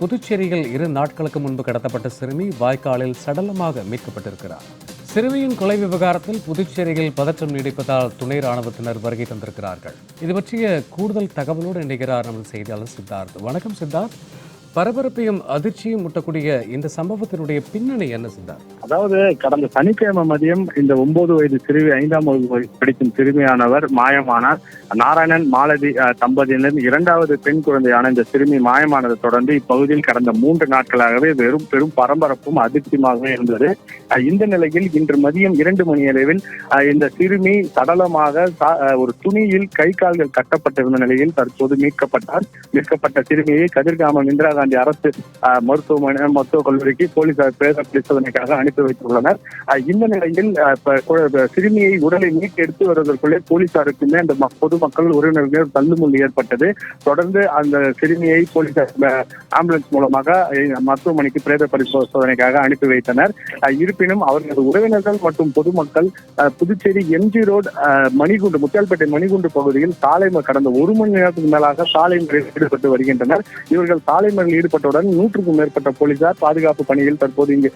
புதுச்சேரியில் இரு நாட்களுக்கு முன்பு கடத்தப்பட்ட சிறுமி வாய்க்காலில் சடலமாக மீட்கப்பட்டிருக்கிறார். சிறுமியின் கொலை விவகாரத்தில் புதுச்சேரியில் பதற்றம் நீடிப்பதால் துணை ராணுவத்தினர் வருகை தந்திருக்கிறார்கள். இது பற்றிய கூடுதல் தகவலோடு இணைகிறார் நமது செய்தியாளர் சித்தார்த். வணக்கம் சித்தார்த். பரபரப்பையும் அதிர்ச்சியும் முட்டக்கூடிய இந்த சம்பவத்தினுடைய பின்னணி என்ன சிந்தார் அதாவது கடந்த சனிக்கிழமை மதியம் இந்த ஒன்பது வயது சிறுமி ஐந்தாம் வகுப்பு படிக்கும் சிறுமியானவர் மாயமானார். நாராயணன் மாலதி தம்பதியினர் இரண்டாவது பெண் குழந்தையான இந்த சிறுமி மாயமானதை தொடர்ந்து இப்பகுதியில் கடந்த மூன்று நாட்களாகவே வெறும் பெரும் பரபரப்பும் அதிர்ச்சியுமாகவே இருந்தது. இந்த நிலையில் இன்று மதியம் இரண்டு மணி அளவில் இந்த சிறுமி சடலமாக ஒரு துணியில் கை கால்கள் கட்டப்பட்டிருந்த நிலையில் தற்போது மீட்கப்பட்டார். மீட்கப்பட்ட சிறுமியை கதிர்காமம் இந்திரா காந்தி அரசு மருத்துவமனை மருத்துவக் கல்லூரிக்கு போலீசார் பிரேத பரிசோதனைக்காக அனுப்பி வைத்துள்ளனர். இந்த நிலையில் சிறுமியை உடலை மீட்டு எடுத்து வருவதற்குள்ளே போலீசாருக்குமே அந்த பொதுமக்கள் உறவினர்கள் தள்ளுமுள் ஏற்பட்டது. தொடர்ந்து அந்த சிறுமியை போலீசார் ஆம்புலன்ஸ் மூலமாக மருத்துவமனைக்கு பிரேத பரிசோதனைக்காக அனுப்பி வைத்தனர். இருப்பினும் அவர்களது உறவினர்கள் மற்றும் பொதுமக்கள் புதுச்சேரி எம்ஜி ரோடு மணிகுண்டு முத்தியால்பேட்டை மணிகுண்டு பகுதியில் சாலை கடந்த ஒரு மணி நேரத்துக்கு மேலாக சாலை மறியலில் ஈடுபட்டு வருகின்றனர். இவர்கள் சாலை மறியலில் ஈடுபட்டவுடன் நூற்றுக்கும் மேற்பட்ட போலீசார் பாதுகாப்பு பணியில் தற்போது இங்கு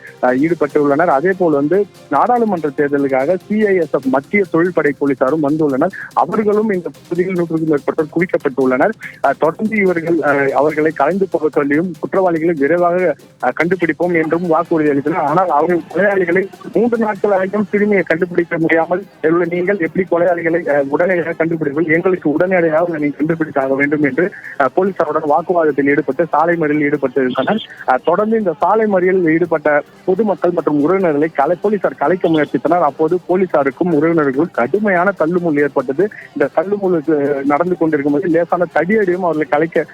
ஈடுபட்டுள்ளனர். அதே போல் வந்து நாடாளுமன்ற தேர்தலுக்காக சிஐஎஸ்எஃப் மத்திய தொழில்படை போலீசாரும் வந்துள்ளனர். அவர்களும் இந்த பகுதியில் நூற்றுக்கும் மேற்பட்டோர் குவிக்கப்பட்டுள்ளனர். தொடர்ந்து இவர்கள் அவர்களை கலைந்து போக சொல்லியும் குற்றவாளிகளை விரைவாக கண்டுபிடிப்போம் என்றும் வாக்குறுதி அளித்தனர். ஆனால் அவர்கள் கொலையாளிகளை மூன்று நாட்கள் வரைக்கும் சிறுமியை கண்டுபிடிக்க முடியாமல் உள்ள நீங்கள் எப்படி கொலையாளிகளை உடனடியாக கண்டுபிடிப்பீர்கள்? எங்களுக்கு உடனடியாக நீங்கள் கண்டுபிடித்தாக வேண்டும் என்று போலீசாருடன் வாக்குவாதத்தில் ஈடுபட்டு சாலை மறியலில் ஈடுபட்டிருந்தனர் தொடர்ந்து இந்த சாலை மறியலில் ஈடுபட்ட பொதுமக்கள் மற்றும் உறவினர்களை கலை போலீசார் கலைக்க முயற்சித்தனர். அப்போது போலீசாருக்கும் உறவினர்களுக்கும் கடுமையான தள்ளுமுள் ஏற்பட்டது. இந்த தள்ளுமுள் நடந்து கொண்டிருக்கும் போது லேசான தடியடியும் அவர்களை கலைக்க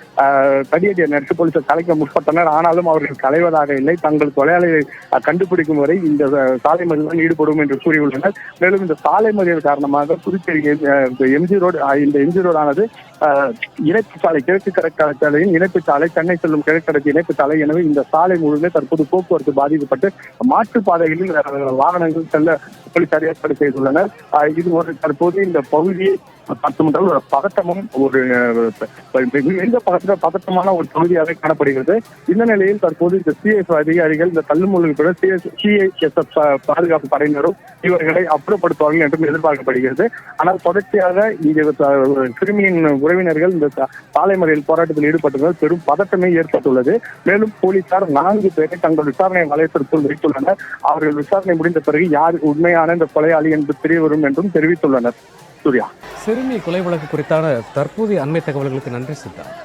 தடியடியை நடத்தி போலீசார் கலைக்க முற்பட்டனர். ஆனாலும் அவர்கள் கலைவதாக இல்லை. தங்கள் கொலையாளியை கண்டுபிடிக்கும் வரை இந்த சாலை மறியலில் ஈடுபடும் என்று கூறியுள்ளனர். மேலும் இந்த சாலை மறியல் காரணமாக புதுச்சேரி எம்ஜி ரோடு இந்த எம்ஜி ரோடானது இணைப்பு சாலை கிழக்கு கடற்கரை சாலையின் இணைப்பு சாலை சென்னை செல்லும் கிழக்கடற்கு இணைப்பு சாலை எனவே இந்த சாலை முழுமே தற்போது போக்குவரத்து பாதிக்கப்பட்டு மாற்று பாதைகளில் வாகனங்கள் செல்ல போலீசார் ஏற்பாடு செய்துள்ளனர். இது ஒரு தற்போது இந்த பகுதியை பார்த்து ஒரு பதட்டமும் ஒரு மிகுந்த பதட்ட பதட்டமான ஒரு பகுதியாக காணப்படுகிறது. இந்த நிலையில் தற்போது இந்த சிஎஸ் அதிகாரிகள் இந்த தள்ளுமுள்ளுக்கு சிஐஎஸ்எஃப் பாதுகாப்பு படையினரும் இவர்களை அப்புறப்படுத்துவார்கள் என்றும் எதிர்பார்க்கப்படுகிறது. ஆனால் தொடர்ச்சியாக இங்கே சிறுமியின் உறவினர்கள் இந்த சாலை மறியல் போராட்டத்தில் ஈடுபட்டதால் பெரும் பதட்டமே ஏற்பட்டுள்ளது. மேலும் போலீசார் நான்கு பேரை தங்கள் விசாரணை வலயத்திற்குள் வைத்துள்ளனர். அவர்கள் விசாரணை முடிந்த பிறகு யார் உண்மையான இந்த கொலையாளி என்று தெரிய வரும் என்றும் தெரிவித்துள்ளனர். சூர்யா. சிறுமி கொலை வழக்கு குறித்தான தற்போதைய அண்மை தகவல்களுக்கு நன்றி சித்தார்த்